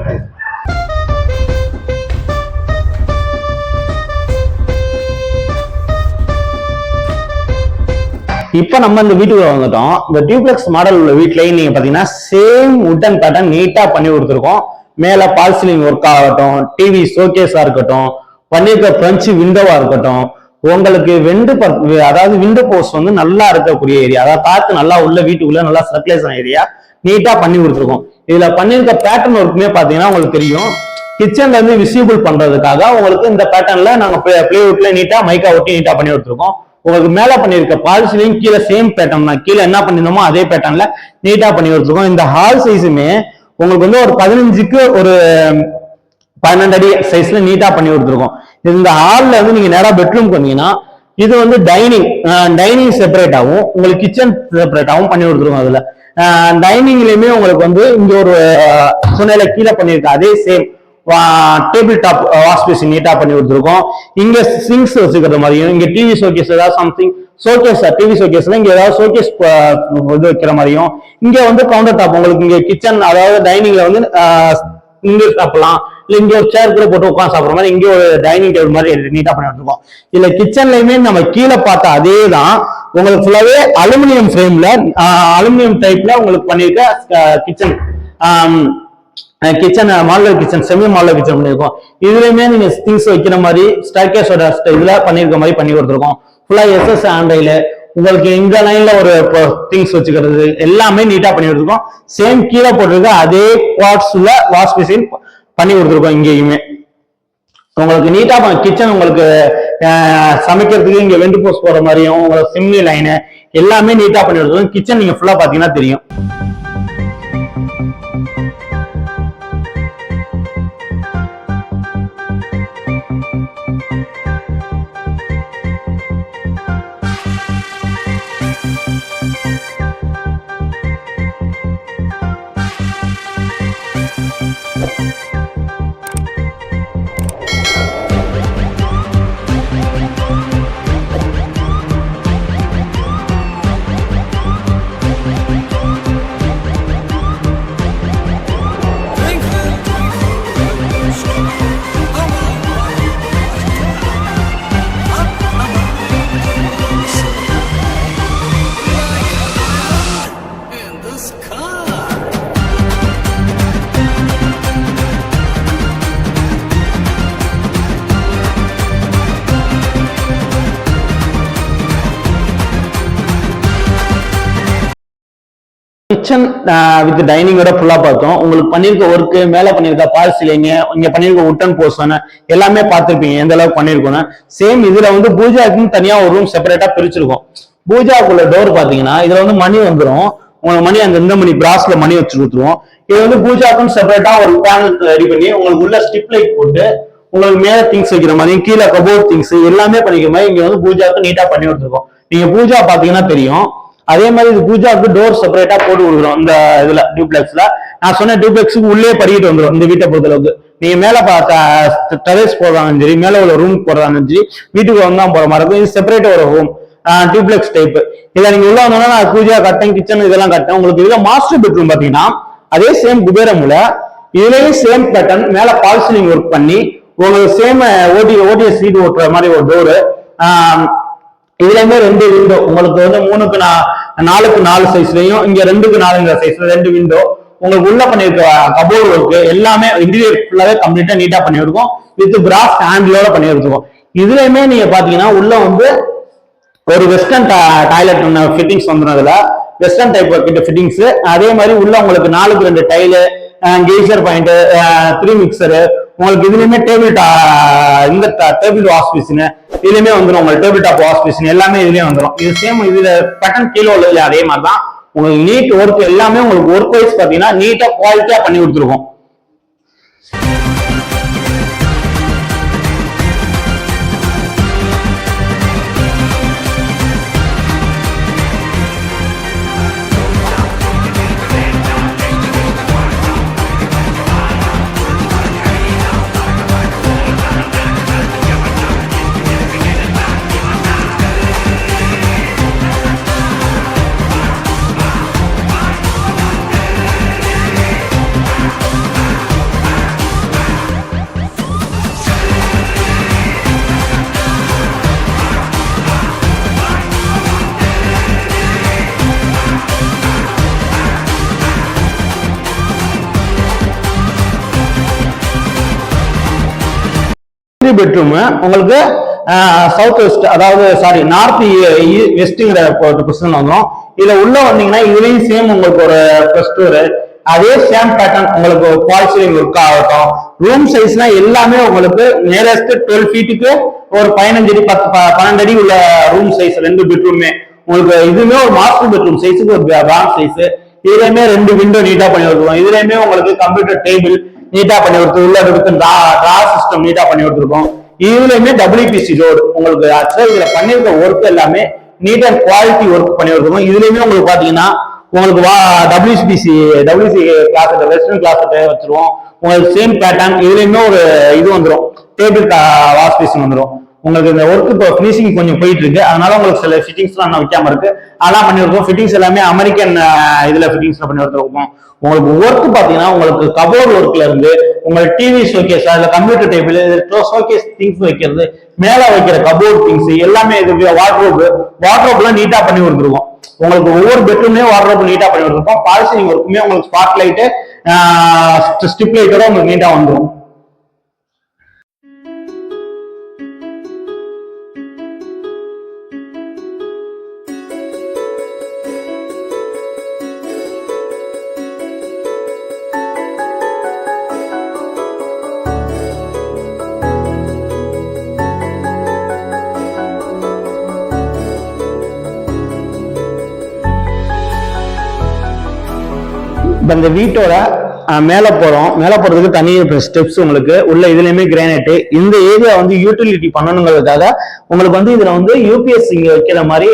இப்போ நம்ம இந்த வீட்டுக்கு வந்துட்டோம். இந்த டியூப்ளெக்ஸ் மாடல் உள்ள வீட்லயும் நீங்க பாத்தீங்கன்னா சேம் உட்டன் பேட்டர்ன் நீட்டா பண்ணி கொடுத்துருக்கோம். மேலே பால் சீலிங் ஒர்க் ஆகட்டும் டிவி ஷோகேஸாக இருக்கட்டும் பண்ணியிருக்க பிரெஞ்சு விண்டோவாக இருக்கட்டும் உங்களுக்கு விண்டு ப- அதாவது விண்டோ போஸ்ட் வந்து நல்லா இருக்கக்கூடிய ஏரியா அதாவது காத்து நல்லா உள்ள வீட்டுக்குள்ள நல்லா சர்க்குலேஷன் ஏரியா நீட்டாக பண்ணி கொடுத்துருக்கோம். இதில் பண்ணியிருக்க பேட்டர்ன் ஒர்க்குமே பார்த்தீங்கன்னா உங்களுக்கு தெரியும். கிச்சன்ல இருந்து விசிபிள் பண்றதுக்காக உங்களுக்கு இந்த பேட்டர்ன்ல நாங்க பிளேவுட்ல நீட்டா மைக்கா ஒட்டி நீட்டா பண்ணி கொடுத்துருக்கோம். உங்களுக்கு மேல பண்ணிருக்க பால்சிலையும் கீழே சேம் பேட்டர்ன் தான். கீழே என்ன பண்ணிருந்தோமோ அதே பேட்டர்ன்ல நீட்டா பண்ணி கொடுத்துருக்கோம். இந்த ஹால் சைஸுமே உங்களுக்கு வந்து ஒரு பதினஞ்சுக்கு ஒரு பன்னெண்டு அடி சைஸ்ல நீட்டா பண்ணி கொடுத்துருக்கோம். இந்த ஹால்ல வந்து நீங்க நேரா பெட்ரூம் வந்தீங்கன்னா இது வந்து டைனிங் டைனிங் செப்பரேட்டாகவும் உங்களுக்கு கிச்சன் செப்பரேட்டாகவும் பண்ணி கொடுத்துருக்கோம் அதுல. டைனிங்லயுமே உங்களுக்கு வந்து இங்க ஒரு சுனையில கீழே பண்ணிருக்க அதே same table top wash basin நீட்டா பண்ணி கொடுத்துருக்கோம். இங்க சிங்ஸ் வச்சுக்கிற மாதிரியும் இங்க டிவி ஷோகேஸ் ஏதாவது சம்திங் ஷோகேஸ் டிவி ஷோகேஸ்ல இங்க ஏதாவது ஷோகேஸ் இது வைக்கிற மாதிரியும் இங்க வந்து கவுண்டர் டாப் உங்களுக்கு இங்க கிச்சன் அதாவது டைனிங்ல வந்து ஆஹ், இங்க சாப்பிடலாம். இல்ல இங்க ஒரு சேர் கூட போட்டு உட்காந்து சாப்பிடுற மாதிரி இங்க ஒரு டைனிங் டேபிள் மாதிரி நீட்டா பண்ணி வச்சிருக்கோம் இல்ல கிச்சன்லயுமே நம்ம கீழே பார்த்த அதே தான் உங்களுக்கு ஃபுல்லாவே அலுமினியம் ஃப்ரேம்ல அலுமினியம் டைப்ல உங்களுக்கு பண்ணிருக்க kitchen kitchen modular kitchen semi modular kitchen பண்ணிருக்கோம். இதுலயுமே நீங்க திங்ஸ் வைக்கிற மாதிரி ஸ்டாக்கேஸோட இதுல பண்ணிருக்க மாதிரி பண்ணி கொடுத்துருக்கோம். ஃபுல்லாக எஸ்எஸ் ஆண்ட்ராய்ல உங்களுக்கு இந்த லைன்ல ஒரு திங்ஸ் வச்சுக்கிறது எல்லாமே நீட்டா பண்ணி கொடுத்துருக்கோம். சேம் கீழே போட்டிருக்க அதே குவாட்ஸ்ல வாஷ் மிஷின் பண்ணி கொடுத்துருக்கோம் இங்கேயுமே. உங்களுக்கு நீட்டா கிச்சன் உங்களுக்கு சமைக்கிறதுக்கு இங்க வெண்டு போஸ்ட் போற மாதிரியும் உங்களுக்கு சிம்னி லைனு எல்லாமே நீட்டா பண்ணி கொடுத்துருக்கோம். கிச்சன் நீங்க ஃபுல்லா பாத்தீங்கன்னா தெரியும். கிச்சன் வித் டைனிங்கோட ஃபுல்லா பார்த்தோம். உங்களுக்கு பண்ணியிருக்க ஒர்க்கு மேல பண்ணியிருக்க பால் சீலிங் இங்க பண்ணிருக்க உட்டன் போர்ஷன் எல்லாமே பார்த்திருப்பீங்க. எந்த அளவுக்கு பண்ணிருக்கோம்னு. சேம் இதுல வந்து பூஜாக்குன்னு தனியா ஒரு ரூம் செப்பரேட்டா பிரிச்சிருக்கோம். பூஜாக்குள்ள டோர் பாத்தீங்கன்னா இதுல வந்து மணி வந்துடும் உங்களுக்கு மணி அந்த இந்த மணி பிராஸ்ல மணி வச்சு கொடுத்துருவோம். இது வந்து பூஜாக்குன்னு செப்பரேட்டா ஒரு பேனல் ரெடி பண்ணி உங்களுக்கு உள்ள ஸ்டிப் லைட் போட்டு உங்களுக்கு மேல திங்ஸ் வைக்கிற மாதிரி கீழே கபோர்ட் திங்ஸ் எல்லாமே பண்ணிக்கிற மாதிரி இங்க வந்து பூஜாவுக்கு நீட்டா பண்ணி கொடுத்துருக்கோம். நீங்க பூஜா பாத்தீங்கன்னா தெரியும். அதே மாதிரி இது பூஜாவுக்கு டோர் செப்பரேட்டா போட்டு கொடுக்குறோம். இந்த இதுல டியூப்ளெக்ஸ்ல நான் சொன்ன டியூப்ளெக்ஸுக்கு உள்ளே படிக்கிட்டு வந்துடும் இந்த வீட்டை பொறுத்தளவுக்கு. நீங்க மேல டெரஸ் போடுறாங்க சரி மேல உள்ள ரூம் போடுறாங்க சரி வீட்டுக்கு வந்தா போற மாதிரி இருக்கும். இது செப்பரேட் ஒரு ஹோம் டியூப்ளெக்ஸ் டைப் இதுல நீங்க உள்ள வந்தோம்னா நான் பூஜா கட்டேன் கிச்சன் இதெல்லாம் கட்டேன். உங்களுக்கு இதுல மாஸ்டர் பெட்ரூம் பாத்தீங்கன்னா அதே சேம் குபேரமுல இதுலயும் சேம் பேட்டர்ன் மேல பால்சிலிங் ஒர்க் பண்ணி உங்களுக்கு சேம் ஓடி ஓடிஎஸ் சீட் ஓட்டுற மாதிரி ஒரு டோரு இதுலயுமே ரெண்டு விண்டோ உங்களுக்கு வந்து மூணுக்கு நா- நாலுக்கு நாலு சைஸ்லயும் இங்க ரெண்டுக்கு நாலுங்கிற சைஸ்ல ரெண்டு விண்டோ உங்களுக்கு உள்ள பண்ணிருக்க கபோர்டு ஒர்க்கு எல்லாமே இன்டீரியர் ஃபுல்லாவே கம்ப்ளீட்டா நீட்டா பண்ணிருக்கோம். வித் பிராஸ் ஹேண்டிலோட பண்ணிருக்கோம். இதுலயுமே நீங்க பாத்தீங்கன்னா உள்ள வந்து ஒரு வெஸ்டர்ன் டாய்லெட் ஃபிட்டிங்ஸ் வந்துடும் வெஸ்டர்ன் டைப் கிட்ட ஃபிட்டிங்ஸ் அதே மாதிரி உள்ள உங்களுக்கு நாலுக்கு ரெண்டு tile geyser point three mixer உங்களுக்கு இதுலயுமே டேபிள் டா இந்த டேபிள் வாஷ் மிஷின் இதுலயுமே வந்துடும் உங்களுக்கு டேபிள் டாப் வாஷ் மிஷின் எல்லாமே இதுலயே வந்துடும் இது சேம் இதுல பட்டன் கீழே உள்ளது அதே மாதிரி தான் உங்களுக்கு நீட் ஒர்க் எல்லாமே உங்களுக்கு ஒர்க் வைஸ் பாத்தீங்கன்னா நீட்டா குவாலிட்டியா பண்ணி கொடுத்துருக்கோம். பெட்ரூம் உங்களுக்கு சவுத் வெஸ்ட் அதாவது சாரி நார்த் வெஸ்ட்டுங்கிற பொசிஷன் வந்துடும் இதில் உள்ள வந்தீங்கன்னா இதுலேயும் சேம் உங்களுக்கு ஒரு ப்ளஸ் டூரு அதே சேம் பேட்டர்ன் உங்களுக்கு பால்சிலிங் ஒர்க் ஆகட்டும். ரூம் சைஸ்னா எல்லாமே உங்களுக்கு நியரஸ்ட் டுவெல் ஃபீட்டுக்கு ஒரு பதினஞ்சு அடி பத்து ப- பன்னெண்டு அடி உள்ள ரூம் சைஸ் ரெண்டு பெட்ரூமே உங்களுக்கு இதுவுமே ஒரு மாஸ்டர் பெட்ரூம் சைஸுக்கு ஒரு பிராண்ட் சைஸ் இதுலயுமே ரெண்டு விண்டோ நீட்டா பண்ணி வச்சுருவோம் இதுலயுமே உங்களுக்கு கம்ப்யூட்டர் டேபிள் நீட்டா பண்ணி கொடுத்து உள்ள கொடுத்து ரா ரா சிஸ்டம் நீட்டா பண்ணி கொடுத்துருக்கோம். இதுலயுமே டபிள்யூபிசி ரோடு உங்களுக்கு ஆக்சுவலா இதுல பண்ணிருக்க ஒர்க் எல்லாமே நீட் அண்ட் குவாலிட்டி ஒர்க் பண்ணி கொடுத்துருக்கோம். இதுலயுமே உங்களுக்கு பாத்தீங்கன்னா உங்களுக்கு வா WBC WC glass western glass வச்சிருவோம். உங்களுக்கு சேம் பேட்டர்ன் இதுலயுமே ஒரு இது வந்துடும் டேபிள் வாஷ் பேஷன் வந்துடும் உங்களுக்கு இந்த ஒர்க் இப்போ ஃபினிஷிங் கொஞ்சம் போயிட்டு இருக்கு அதனால உங்களுக்கு சில ஃபிட்டிங்ஸ்லாம் இன்னும் வைக்காம இருக்கு. அதெல்லாம் பண்ணி கொடுப்போம் ஃபிட்டிங்ஸ் எல்லாமே அமெரிக்கன் இதுல ஃபிட்டிங்ஸ் பண்ணி கொடுத்துருக்கோம் உங்களுக்கு ஒர்க் பாத்தீங்கன்னா உங்களுக்கு கபோர்ட் ஒர்க்ல இருந்து உங்களுக்கு டிவி ஷோகேஸ் அதுல கம்ப்யூட்டர் டேபிள் ஷோகேஸ் திங்ஸ் வைக்கிறது மேல வைக்கிற கபோர்ட் திங்ஸ் எல்லாமே இது வாட்ரோப் வாட்ரோப் எல்லாம் நீட்டா பண்ணி கொடுத்துருவோம். உங்களுக்கு ஒவ்வொரு பெட்ரூம்லயும் வாட்ரோப் நீட்டா பண்ணி கொடுத்துருக்கோம் பாலிசிங் ஒர்க்குமே உங்களுக்கு ஸ்பாட் லைட்டு ஸ்டிப் லைட்டோட உங்களுக்கு நீட்டா வந்துடும் இப்போ இந்த வீட்டோட மேலே போகிறோம் மேலே போகிறதுக்கு தனி ஸ்டெப்ஸ் உங்களுக்கு. உள்ள இதுலேயுமே கிரானைட்டு இந்த ஏரியா வந்து யூட்டிலிட்டி பண்ணணுங்கிறதுக்காக உங்களுக்கு வந்து இதில் வந்து யூபிஎஸ் இங்கே வைக்கிற மாதிரி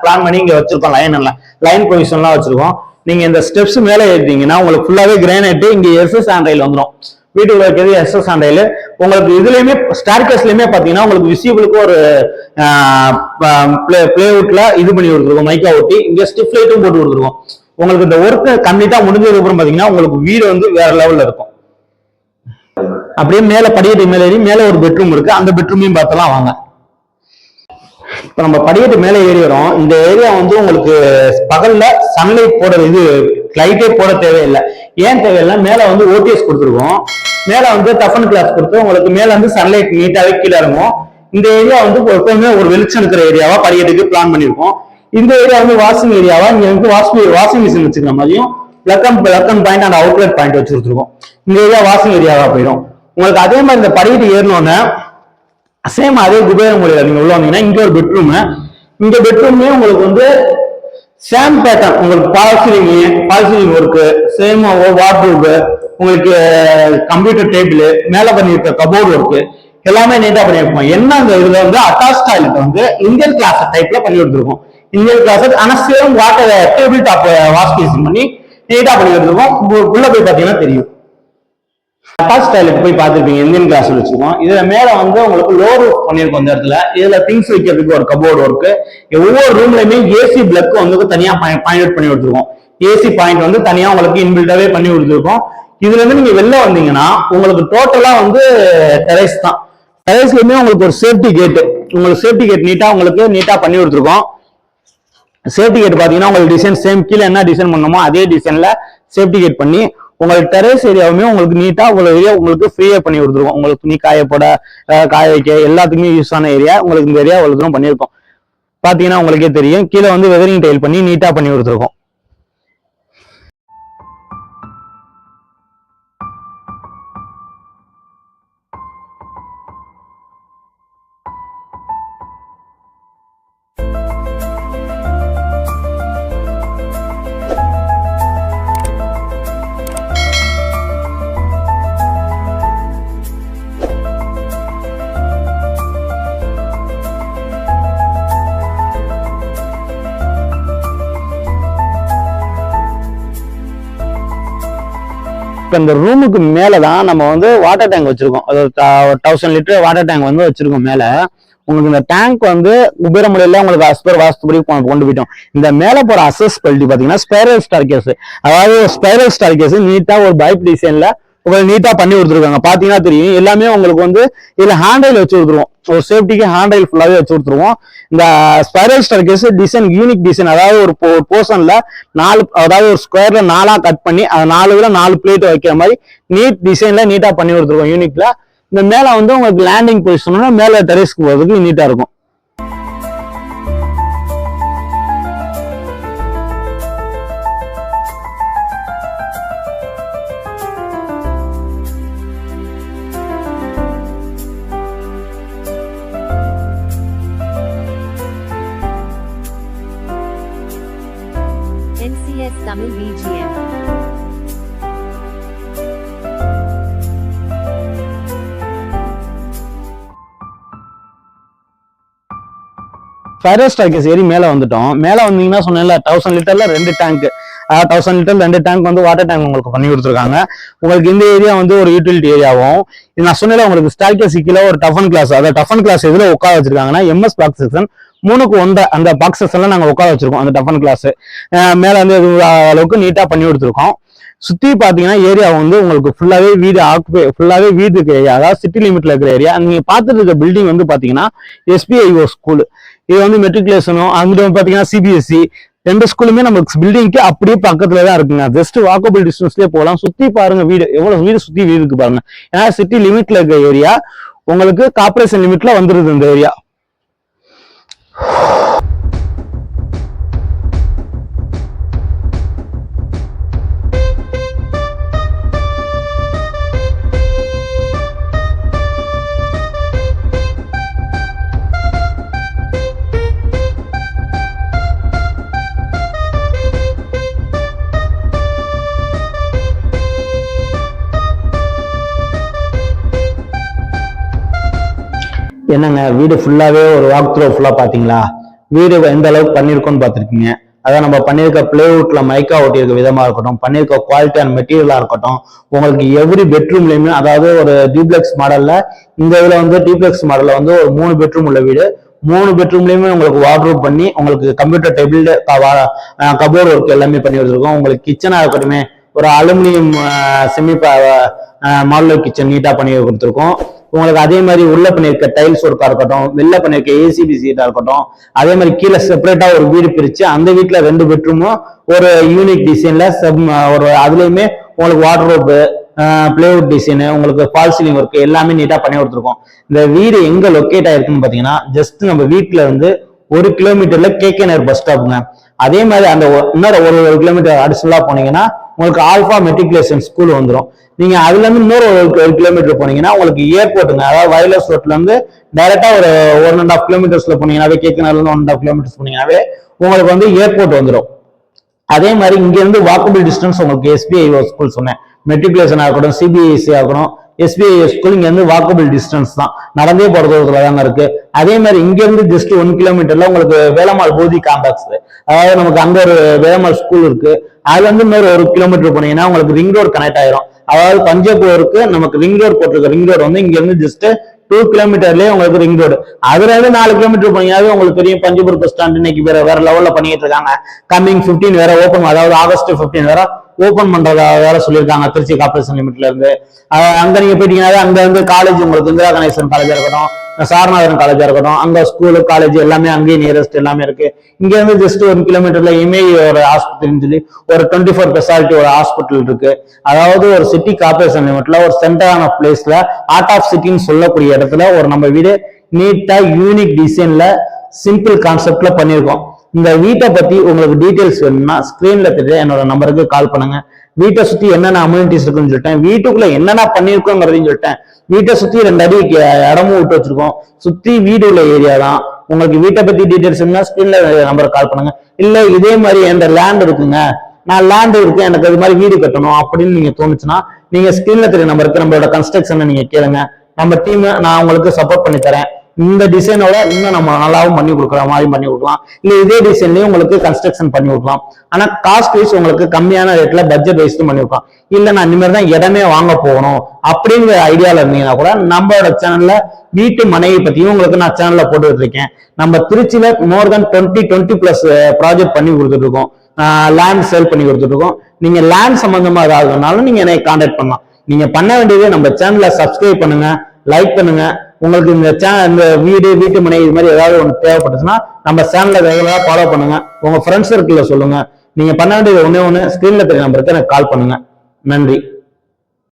பிளான் பண்ணி இங்கே வச்சுருக்கோம் லைன் எல்லாம். லைன் ப்ரொவிஷன்லாம் வச்சுருக்கோம். நீங்கள் இந்த ஸ்டெப்ஸ் மேலே ஏறிட்டீங்கன்னா உங்களுக்கு ஃபுல்லாகவே கிரானைட்டு இங்கே எஸ்எஸ் ஆண்ட்ரைல் வந்துடும் வீட்டுக்குள்ள இருக்கிறது எஸ்எஸ் ஆண்ட்ரைல் உங்களுக்கு இதுலேயுமே ஸ்டார்கஸ்லேயுமே பார்த்தீங்கன்னா உங்களுக்கு விசிபிளுக்கு ஒரு பிளே பிளேவுட்ல இது பண்ணி கொடுத்துருக்கோம். மைக்கா ஒட்டி. இங்கே ஸ்டிஃப் லைட்டும் போட்டு கொடுத்துருக்கோம். உங்களுக்கு இந்த ஒர்க் கம்ப்ளீட்டா முடிஞ்சதுக்கு அப்புறம் பாத்தீங்கன்னா உங்களுக்கு வீடு வந்து வேற லெவல்ல இருக்கும். அப்படியே மேல படியேட்டு மேல ஏறி மேல ஒரு பெட்ரூம் இருக்கு. அந்த பெட்ரூமையும் பார்த்தலாம் வாங்க. இப்ப நம்ம படியேட்டு மேல ஏறி வரோம் இந்த ஏரியா வந்து உங்களுக்கு பகல்ல சன்லைட் போட இது லைட்டே போட தேவையில்லை. ஏன் தேவையில்லை? மேல வந்து ஓடிஎஸ் கொடுத்துருக்கோம். மேல வந்து டஃபன் கிளாஸ் கொடுத்து உங்களுக்கு மேல வந்து சன்லைட் நீட்டாவே கீழே இருக்கும் இந்த ஏரியா வந்து எப்பவுமே ஒரு வெளிச்சம் இருக்கிற ஏரியாவா படியேட்டுக்கு பிளான் பண்ணிருக்கோம் இந்த ஏரியா வந்து வாஷிங் ஏரியாவா இங்க வந்து வாஷிங் வாஷிங் மிஷின் வச்சுக்கிற மாதிரியும் லக்கம் லக்கம் பாயிண்ட் அண்ட் அவுட்லெட் பாயிண்ட் வச்சு கொடுத்துருக்கோம் இந்த ஏரியா வாஷிங் ஏரியாவா போயிடும். உங்களுக்கு அதே மாதிரி இந்த படிக்கட்டு ஏறினோன்னே சேம் அதே குபேர முறையில் நீங்க உள்ள வந்தீங்கன்னா இங்க ஒரு பெட்ரூம் இந்த பெட்ரூம்லயே உங்களுக்கு வந்து சேம் பேட்டர்ன் உங்களுக்கு false ceiling false ceiling work same wardrobe உங்களுக்கு eh, கம்ப்யூட்டர் டேபிள் மேல பண்ணியிருக்க கபோர்டு ஒர்க்கு எல்லாமே நீட்டா பண்ணியிருப்போம் என்ன அந்த இதுல வந்து அட்டாச் டாய்லெட் வந்து இந்தியன் கிளாஸ் டைப்ல பண்ணி கொடுத்துருக்கோம் இந்தியன் கிளாஸ் ஆனா same water table top wash basin பண்ணி நீட்டா பண்ணி கொடுத்துருக்கோம் உள்ள- போய் பாத்தீங்கன்னா தெரியும். அட்டாச் டாய்லெட் போய் பார்த்துருப்பீங்க இந்தியன் கிளாஸ் வச்சிருக்கோம். இதுல மேல வந்து உங்களுக்கு லோ ரூஃப் பண்ணிருக்கோம் இந்த இடத்துல. இதுல திங்ஸ் வைக்கிறதுக்கு ஒரு கபோர்டு ஒர்க்கு ஒவ்வொரு ரூம்லயுமே ஏசி பிளக் வந்து தனியா பாயிண்ட் அவுட் பண்ணி கொடுத்துருக்கோம். ஏசி பாயிண்ட் வந்து தனியா உங்களுக்கு இன்பில்டாவே பண்ணி கொடுத்துருக்கோம். இதுல இருந்து நீங்க வெளில வந்தீங்கன்னா உங்களுக்கு டோட்டலா வந்து டெரைஸ் தான். டெரைஸ்லயுமே உங்களுக்கு ஒரு சேஃப்டி கேட்டு உங்களுக்கு சேஃப்டி கேட் நீட்டா உங்களுக்கு நீட்டா பண்ணி கொடுத்துருக்கோம். சேஃப்டி கேட் பாத்தீங்கன்னா உங்களுக்கு டிசைன் சேம் கீழே என்ன டிசைன் பண்ணணுமோ அதே டிசைன்ல சேஃப்டி கேட் பண்ணி உங்களுக்கு டெரஸ் ஏரியாவுமே உங்களுக்கு நீட்டா உங்களுக்கு ஏரியா உங்களுக்கு ஃப்ரீயா பண்ணி கொடுத்துருவோம். உங்களுக்கு துணி காய போட காய வைக்க எல்லாத்துக்குமே யூஸ் ஆன ஏரியா உங்களுக்கு இந்த ஏரியா உங்களுக்கு தூரம் பண்ணியிருக்கோம். பாத்தீங்கன்னா உங்களுக்கே தெரியும். கீழே வந்து வெதரிங் டைல் பண்ணி நீட்டா பண்ணி கொடுத்துருக்கோம். இப்போ இந்த ரூமுக்கு மேலே தான் நம்ம வந்து வாட்டர் டேங்க் வச்சுருக்கோம். அது ஒரு தௌசண்ட் லிட்டர் வாட்டர் டேங்க் வந்து வச்சுருக்கோம் மேலே. உங்களுக்கு இந்த டேங்க் வந்து உபேரமுறையில் உங்களுக்கு அஸ்பர் வாஸ்துபடி கொண்டு கொண்டு போயிட்டோம். இந்த மேலே போகிற அசஸ் குவாலிட்டி பார்த்தீங்கன்னா ஸ்பைரல் ஸ்டார் கேஸ் அதாவது ஸ்பைரல் ஸ்டார் கேஸ் நீட்டாக ஒரு பைப் டிசைனில் உங்களுக்கு நீட்டாக பண்ணி கொடுத்துருக்காங்க. பார்த்தீங்கன்னா தெரியும். எல்லாமே உங்களுக்கு வந்து இதில் ஹேண்டில் வச்சு கொடுத்துருவோம். ஒரு சேஃப்டிக்கு ஹேண்டில் ஃபுல்லாகவே வச்சு கொடுத்துருவோம். இந்த spiral staircase design unique design அதாவது ஒரு போர்ஷன்ல நாலு அதாவது ஒரு ஸ்கொயர்ல நாலா கட் பண்ணி அது நாலு இதுல நாலு பிளேட் வைக்கிற மாதிரி நீட் டிசைன்ல நீட்டா பண்ணி கொடுத்துருக்கோம் யூனிக்ல இந்த மேல வந்து உங்களுக்கு லேண்டிங் பொசிஷன் மேல டெரிஸ்க்கு போகிறதுக்கு நீட்டா இருக்கும். NCS பிஜிஎம் ஃபயர் ஏறி மேல வந்துட்டோம். மேல வந்தீங்கன்னா சொன்னேன்ல தௌசண்ட் லிட்டர்ல ரெண்டு டேங்க் தௌசண்ட் லிட்டர் ரெண்டு டேங்க் வந்து வாட்டர் டேங்க் உங்களுக்கு பண்ணி கொடுத்துருக்காங்க. உங்களுக்கு இந்த ஏரியா வந்து ஒரு யூட்டிலிட்டி ஏரியாவும் இது நான் சொன்னேன்ல உங்களுக்கு ஸ்டாக்கே கீழே ஒரு டஃபன் கிளாஸ் அதாவது டஃபன் கிளாஸ் எதுல உட்கார வச்சிருக்காங்கன்னா எம்எஸ் பாக்ஸ் செக்ஷன் மூணுக்கு ஒன்ற அந்த பாக்ஸஸ் எல்லாம் நாங்க உட்கார வச்சிருக்கோம் அந்த டஃபன் கிளாஸ் மேல வந்து அளவுக்கு நீட்டா பண்ணி கொடுத்துருக்கோம். சுத்தி பாத்தீங்கன்னா ஏரியா வந்து உங்களுக்கு ஃபுல்லாவே வீடு ஆக்குபை ஃபுல்லாவே வீடு இருக்கிற ஏரியா அதாவது சிட்டி லிமிட்ல இருக்கிற ஏரியா நீங்க பார்த்துட்டு இருக்க பில்டிங் வந்து பாத்தீங்கன்னா எஸ்பிஐஓ ஸ்கூல் இது வந்து மெட்ரிகுலேஷனும் அங்கிட்ட வந்து பாத்தீங்கன்னா சிபிஎஸ்சி ரெண்டு ஸ்கூலுமே நமக்கு பில்டிங்க்கு அப்படியே பக்கத்துல தான் இருக்குங்க. ஜஸ்ட் வாக்கபிள் டிஸ்டன்ஸ்லயே போகலாம். சுத்தி பாருங்க வீடு. எவ்வளவு வீடு சுத்தி வீடு இருக்கு பாருங்க. ஏன்னா சிட்டி லிமிட்ல இருக்க ஏரியா உங்களுக்கு கார்பரேஷன் லிமிட்ல வந்துருது இந்த ஏரியா என்னங்க வீடு ஃபுல்லாவே ஒரு வாக் த்ரோ ஃபுல்லா பாத்தீங்களா? வீடு எந்த அளவுக்கு பண்ணிருக்கோம்னு பார்த்துருக்கீங்க அதான் நம்ம பண்ணியிருக்க பிளேவுட்ல மைக்கா ஒட்டியிருக்க விதமா இருக்கட்டும் பண்ணிருக்க அண்ட் மெட்டீரியலா இருக்கட்டும் உங்களுக்கு எவ்ரி பெட்ரூம்லயுமே அதாவது ஒரு டியூப்ளெக்ஸ் மாடல்ல இந்த இதுல வந்து டியூப்ளெக்ஸ் மாடல்ல வந்து ஒரு மூணு பெட்ரூம் உள்ள வீடு மூணு பெட்ரூம்லயுமே உங்களுக்கு வார்ட்ரோப் பண்ணி உங்களுக்கு கம்ப்யூட்டர் டேபிள் கபோர்ட் ஒர்க் எல்லாமே பண்ணி வச்சிருக்கோம். உங்களுக்கு கிச்சனா இருக்கட்டுமே ஒரு அலுமினியம் செமி மாடலர் கிச்சன் நீட்டா பண்ணி கொடுத்துருக்கோம். உங்களுக்கு அதே மாதிரி உள்ள பண்ணிருக்க டைல்ஸ் ஒர்க்கா இருக்கட்டும் வெளில பண்ணிருக்க ஏசிபி சீட்டா இருக்கட்டும் அதே மாதிரி கீழே செப்பரேட்டா ஒரு வீடு பிரிச்சு அந்த வீட்டில் ரெண்டு பெட்ரூமும் ஒரு யூனிக் டிசைன்ல சப் ஒரு அதுலயுமே உங்களுக்கு வாட்டர் பிளேவுட் டிசைனு உங்களுக்கு ஃபால் சீலிங் ஒர்க் எல்லாமே நீட்டாக பண்ணி கொடுத்துருக்கோம். இந்த வீடு எங்கே லொக்கேட் ஆயிருக்குன்னு பார்த்தீங்கன்னா ஜஸ்ட் நம்ம வீட்டில் இருந்து ஒரு கிலோமீட்டர்ல கேகே நேர் பஸ் ஸ்டாப்புங்க அதே மாதிரி அந்த இன்னொரு ஒரு ஒரு கிலோமீட்டர் அடிஷனலாக போனீங்கன்னா உங்களுக்கு ஆல்ஃபா மெட்ரிகுலேஷன் ஸ்கூல் வந்துடும் நீங்க அதுல இருந்து இன்னொரு ஒரு கிலோமீட்டர் போனீங்கன்னா உங்களுக்கு ஏர்போர்ட்டுங்க அதாவது வயர்லெஸ் ரோட்ல இருந்து டைரக்டா ஒரு ஒன் அண்ட் ஆஃப் கிலோமீட்டர்ஸ்ல போனீங்கன்னாவே கேகே ஒன் அண்ட் ஆஃப் கிலோமீட்டர்ஸ் போனீங்கன்னாவே உங்களுக்கு வந்து ஏர்போர்ட் வந்துடும் அதே மாதிரி இங்க இருந்து வாக்கபிள் டிஸ்டன்ஸ் உங்களுக்கு எஸ்பிஐ ஸ்கூல் சொன்னேன். மெட்ரிகுலேஷன் ஆகட்டும் சிபிஎஸ்சி ஆகணும் எஸ்பிஐ ஸ்கூல் இங்க இருந்து வாக்கபிள் டிஸ்டன்ஸ் தான். நடந்தே போற தூரத்துல தாங்க இருக்கு. அதே மாதிரி இங்க இருந்து ஜஸ்ட் ஒன் கிலோமீட்டர்ல உங்களுக்கு வேலம்மாள் போதி காம்பாக்ஸ் அதாவது நமக்கு அங்க ஒரு வேலம்மாள் ஸ்கூல் இருக்கு. அதுல இருந்து இன்னொரு ஒரு கிலோமீட்டர் போனீங்கன்னா உங்களுக்கு ரிங் ரோடு கனெக்ட் ஆயிரும். அதாவது பஞ்சப்பூருக்கு நமக்கு ரிங் ரோடு போட்டிருக்க ரிங் ரோடு வந்து இங்க இருந்து ஜஸ்ட் டூ கிலோமீட்டர்லயே உங்களுக்கு ரிங் ரோடு அதுல இருந்து நாலு கிலோமீட்டர் போனீங்கன்னாவே உங்களுக்கு தெரியும் பஞ்சபூர் பஸ் ஸ்டாண்ட் இன்னைக்கு வேற வேற லெவல்ல பண்ணிட்டு இருக்காங்க. கம்மிங் 15 வேற ஓப்பன் அதாவது ஆகஸ்ட் 15 வேற ஓபன் பண்றதா வேற சொல்லியிருக்காங்க. திருச்சி கார்பரேஷன் லிமிட்ல இருந்து. அங்க நீங்க போயிட்டீங்கன்னா அங்க வந்து காலேஜ் உங்களுக்கு இந்திரா கணேசன் காலேஜா இருக்கட்டும் சாரநாதன் காலேஜா இருக்கட்டும் அங்க ஸ்கூலு காலேஜ் எல்லாமே அங்கேயே நியரஸ்ட் எல்லாமே இருக்கு. இங்க இருந்து ஜஸ்ட் ஒரு கிலோமீட்டர்ல இமேஜ் ஒரு ஹாஸ்பிட்டல்னு சொல்லி ஒரு டுவெண்ட்டி ஃபோர் ஸ்பெஷாலிட்டி ஒரு ஹாஸ்பிட்டல் இருக்கு. அதாவது ஒரு சிட்டி கார்பரேஷன் லிமிட்ல ஒரு சென்டரான பிளேஸ்ல ஆர்ட் ஆஃப் சிட்டின்னு சொல்லக்கூடிய இடத்துல ஒரு நம்ம வீடு நீட்டா யூனிக் டிசைன்ல சிம்பிள் கான்செப்ட்ல பண்ணியிருக்கோம். இந்த வீட்டை பத்தி உங்களுக்கு டீட்டெயில்ஸ் வேணும்னா ஸ்கிரீன்ல தெரிய என்னோட நம்பருக்கு கால் பண்ணுங்க. வீட்டை சுத்தி என்னென்ன அம்யூனிட்டிஸ் இருக்குன்னு சொல்லிட்டேன். வீட்டுக்குள்ள என்னென்ன பண்ணிருக்கோங்கிறதையும் சொல்லிட்டேன். வீட்டை சுத்தி ரெண்டு அடி இடமும் விட்டு வச்சிருக்கோம். சுத்தி வீடு உள்ள ஏரியா தான். உங்களுக்கு வீட்டை பத்தி டீட்டெயில்ஸ் வேணும்னா ஸ்கிரீன்ல நம்பருக்கு கால் பண்ணுங்க. இல்ல இதே மாதிரி என்கிட்ட லேண்ட் இருக்குங்க. நான் லேண்ட் இருக்கு எனக்கு அது மாதிரி வீடு கட்டணும் அப்படின்னு நீங்க தோணுச்சுன்னா நீங்க ஸ்கிரீன்ல தெரிய நம்பருக்கு நம்மளோட கன்ஸ்ட்ரக்ஷனை நீங்க கேளுங்க. நம்ம டீம் நான் உங்களுக்கு சப்போர்ட் பண்ணி தரேன். இந்த டிசைனோட இன்னும் நம்ம நல்லாவும் பண்ணி கொடுக்குற மாதிரி பண்ணி கொடுக்கலாம். இல்ல இதே டிசைன்லயும் உங்களுக்கு கன்ஸ்ட்ரக்ஷன் பண்ணி கொடுக்கலாம். ஆனா காஸ்ட் வைஸ் உங்களுக்கு கம்மியான ரேட்ல பட்ஜெட் வைஸ் பண்ணி கொடுக்கலாம். இல்ல நான் இனிமேல் தான் இடமே வாங்க போகணும் அப்படிங்கிற ஐடியால இருந்தீங்கன்னா கூட நம்மளோட சேனல்ல வீட்டு மனைவி பத்தியும் உங்களுக்கு நான் சேனல்ல போட்டுட்டு இருக்கேன். நம்ம திருச்சியில more than twenty twenty plus project பண்ணி கொடுத்துட்டு இருக்கோம். லேண்ட் சேல் பண்ணி கொடுத்துட்டு இருக்கோம். நீங்க லேண்ட் சம்பந்தமா ஏதாவதுனாலும் நீங்க என்னை கான்டாக்ட் பண்ணலாம். நீங்க பண்ண வேண்டியது நம்ம சேனலை சப்ஸ்கிரைப் பண்ணுங்க. லைக் பண்ணுங்க. உங்களுக்கு இந்த சேனல் இந்த வீடு வீட்டு மனை இது மாதிரி ஏதாவது ஒன்று தேவைப்பட்டுச்சுன்னா நம்ம சேனலை ரெகுலராக ஃபாலோ பண்ணுங்க. உங்க ஃப்ரெண்ட்ஸ் சர்க்கிளில் சொல்லுங்க. நீங்க பண்ண வேண்டியது ஒன்னே ஒன்று ஸ்கிரீன்ல தெரிய நம்பருக்கு எனக்கு கால் பண்ணுங்க. நன்றி.